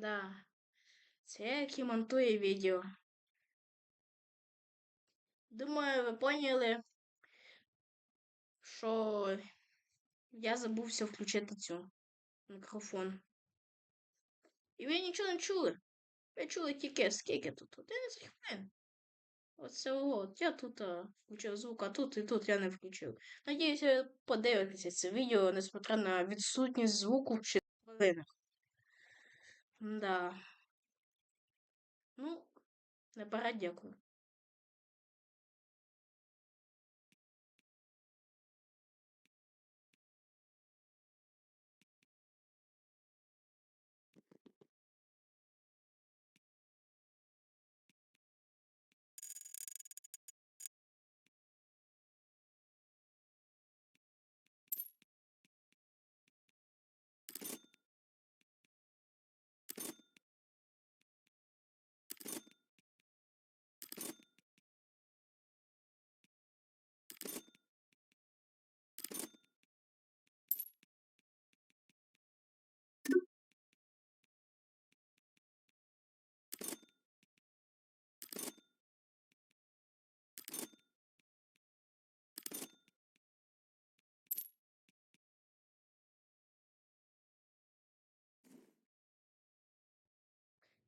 Да. Це який монтує відео. Думаю, ви поняли, що я забувся включити цю мікрофон. І ви нічого не чули. Ви чули тільки скільки тут? 11 хвилин. Оце от. Я тут а, включив звук, а тут і тут я не включив. Надіюсь, ви подивитеся це відео, несмотря на відсутність звуку в 6 хвилинах. Да. Ну, наперед дякую.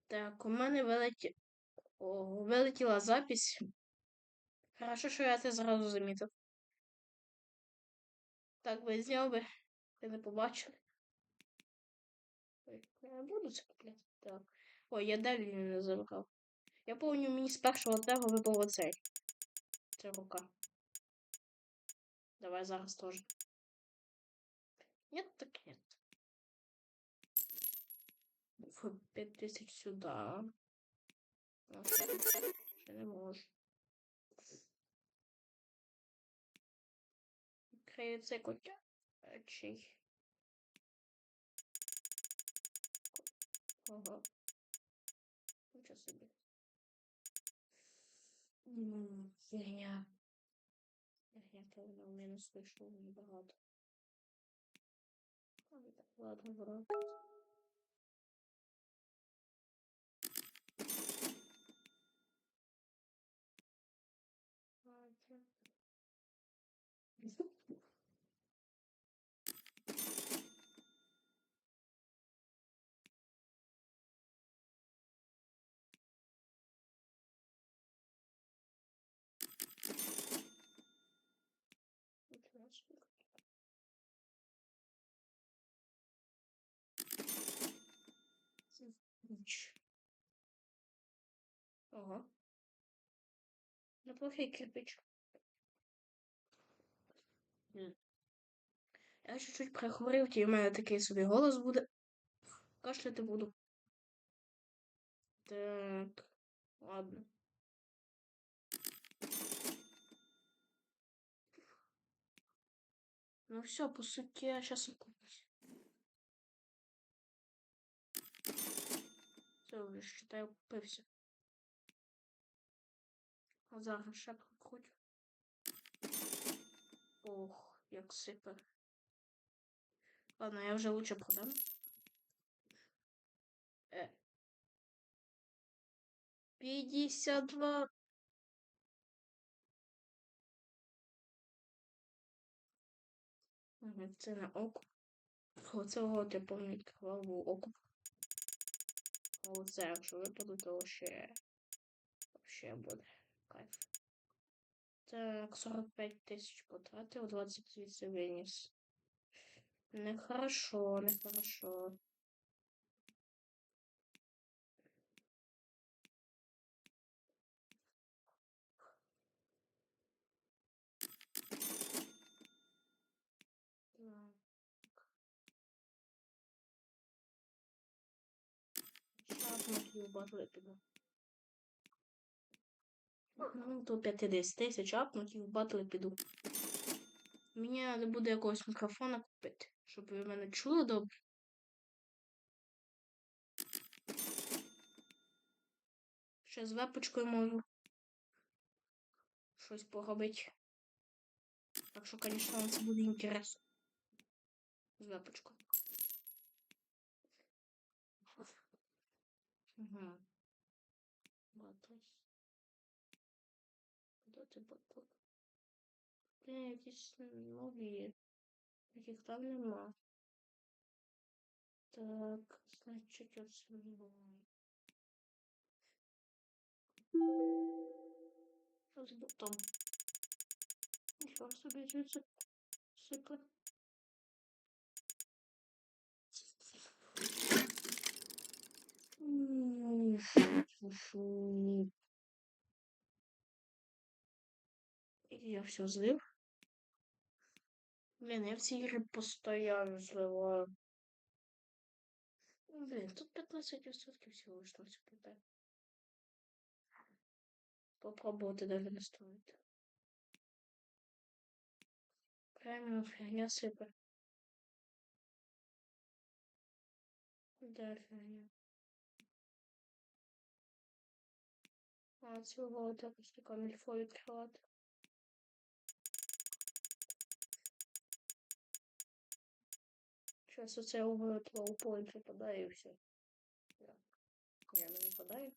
Так, у мене вилеті... О, вилетіла запись. Хорошо, що я це зразу замітив. Так би зняв би, ви не побачили. Ой, я буду це купляти. Так. Ой, я далі не забрав. Я пам'ятаю, мені з першого tego випав оцей. Це рука. Давай зараз теж. Нет, так нет. 5000 сюда. Ну, ще, не можу. Відкрию цей котячий. Ага. Нічого собі. Фігня. Фігня, то вона у мене слышала небагато. Ладно. Ладно. Ага. Неплохий кирпич. Я чуть-чуть прихворів, і в мене такий собі голос буде. Кашляти буду. Так. Ладно. Ну все, по суті, я сейчас окупусь. Все, окупився. А зараз ще проходь. Ох, як сипе. Ладно, я вже лучше продам. Е. 52. Ага, Це на окуп. Оцього я помню відкривав окуп. Оце, якщо випаду, то ще ще буде кайф. Так, 45 тисяч потратив, 20 звідси виніс. Нехорошо, нехорошо. Шапнуть батли піду. Ну, то 50 тисяч апнуть і в батли піду. Мені треба буде якогось мікрофона купити, щоб ви мене чули добре. Ще з вепочкою можу щось поробити. Так що, звісно, вам це буде інтересно. З вепочкою. Угу. Блін, якісь нові. Яких там нема. Так, значить, оце буває. Що з ботом? Нічого собі звідси сипе. М, фу-фу. Я все злив. Блін, я всі ігри постоянно зливаю. Блін, тут 15% всього лиш там все питає. Попробувати даже настроїти. Преміум фігня сипе. Де фігня? А, цього також така мільфо відкривати. Сейчас оце угодно point випадає і все. Да. Ні, не випадає.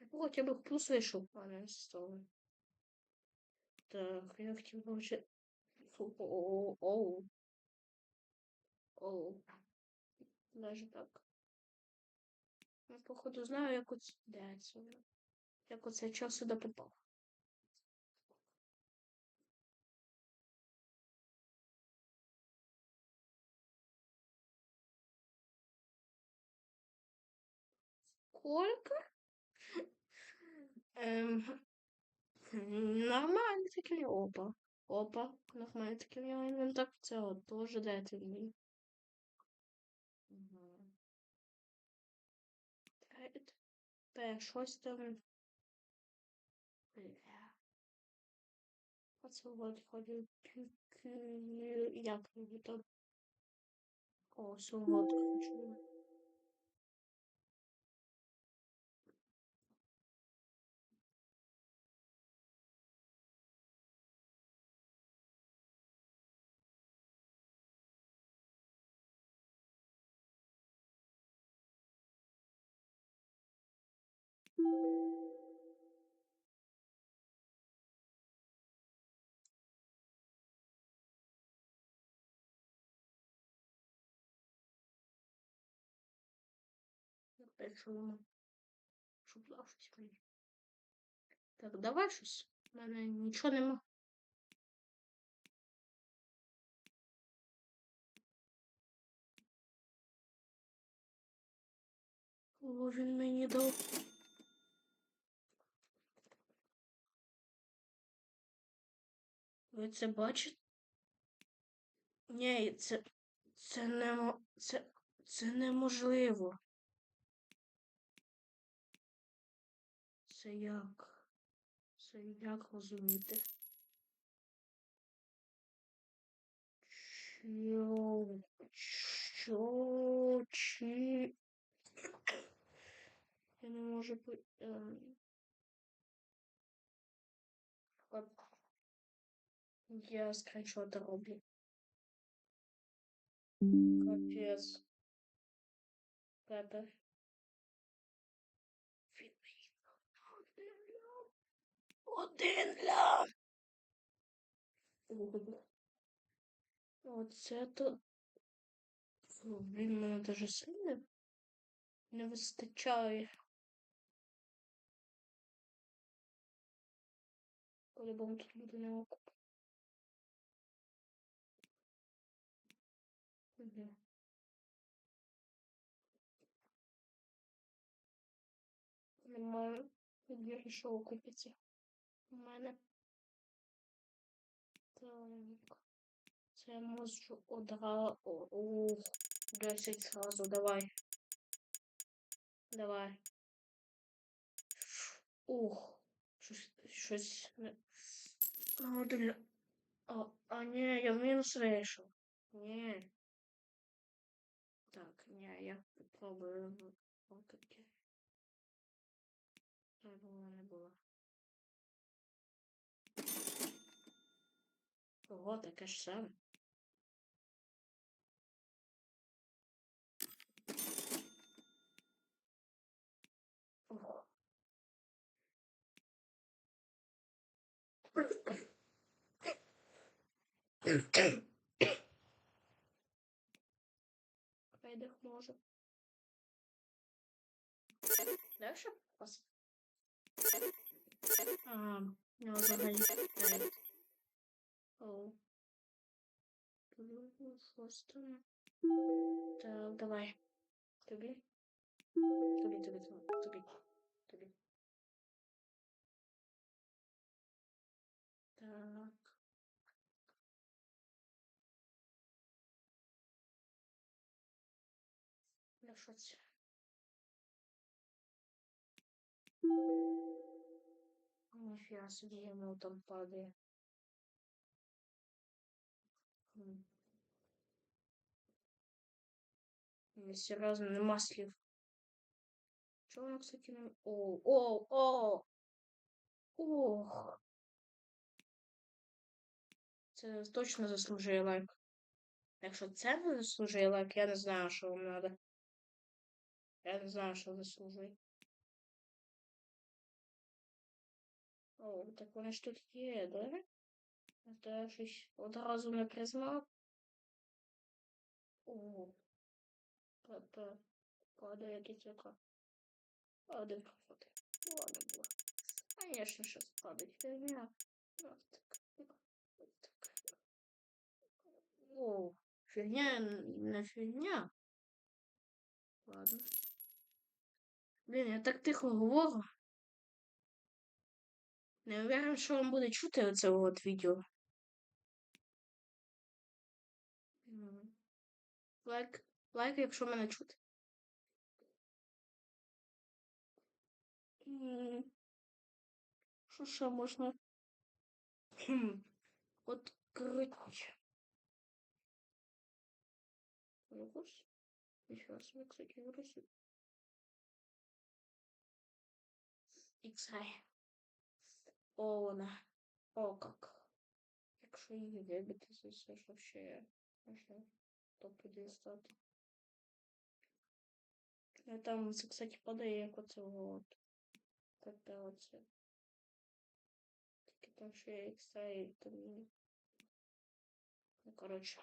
Ну, хоча б плюс вийшов, а не того. Так, я хотів получити... Оу, оу. Оу. Даже так. Я, походу, знаю, як оце... Як оце час сюди попав. Сколько? Эм, нормально такий опа. Опа, нормально у нього інвентар. Це от теж дайте мені. Те, щось там. Бля. Оце от ходить. Як його там? О, солодко хочу. Опять шумно. Шубла щось мені. Так, давай щось. У мене нічого нема. О, він мені дав. Ви це бачите? Ні, це. Це не це, це неможливо. Це як? Це як розуміти? Що? Що? Чи? Я не можу. Ем... Я скриншоти роблю. Капец. Пепе. Він мені один лям. Один лям. Оце то. Він мене дуже сильно не вистачає. По-любому тут буде не окуп. Угу. Відбір, що окупиться. У мене. Так. Це я можу одразу. Ух, 10 сразу, давай. Давай. Ух, щось, щось не. А, для... а, а ні, я в мінус вийшов. Ні. Так, ні, я попробую покидки. Не було, не було. Ого, таке ж саме. Пойдем можем. Дальше? Пас. А, ну, загонять. Так, давай. Тобі. Тобі, тобі, тобі, тобі. Так. Я. Ніфіга собі йому там падає. Серйозно, нема слів. Чого воно, кстати, не... О, о, о! Ох! Це точно заслужує лайк. Якщо це не заслужує лайк, я не знаю, що вам треба. Я не знаю, що заслужує. О, так вони ж тут є, да? Я щось одразу не признав. О, П-п. Падає дитяка. Один проходить. Ладно було. Конечно, сейчас падать фигня. Вот так. Вот так. О, фигня на фигня. Ладно. Блін, я так тихо говорю. Не уверен, що вам буде чути оце от відео. Лайк, лайк, якщо мене чути. Що ще можна? Хм. Открыть. Вирус. Раз, я, кстати, вирус. XI. О, вона. О, как. Якщо її вибити, це все ж вообще можна топ дістати. Ну там, це, кстати, падає як оце от. Таке оце. Тільки там ще є ікса і там. Ну, коротше,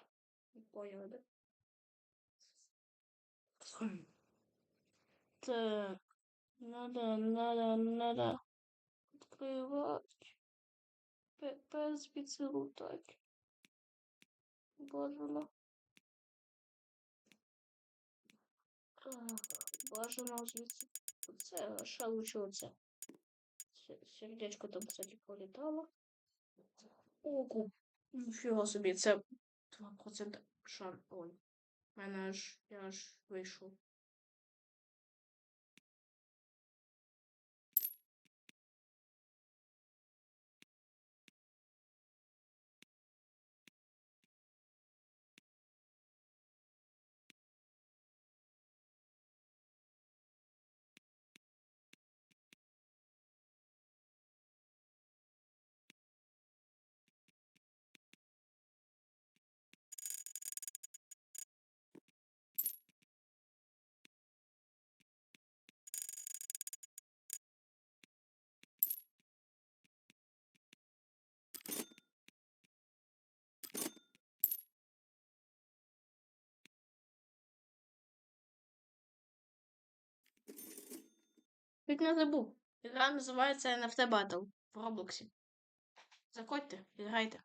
поняли, да? Так. Надо, надо, надо открывать. ПП звідси лутать. Бажано. Так, Бажано звідси. Це ще лучше оце. Сердечко там, кстати, політало. Оку. Ніфіга собі, це 2% шан. Ой. Мене аж, я аж вийшов. Чуть не забув. Гра називається NFT Battle в Роблоксі. Заходьте, грайте.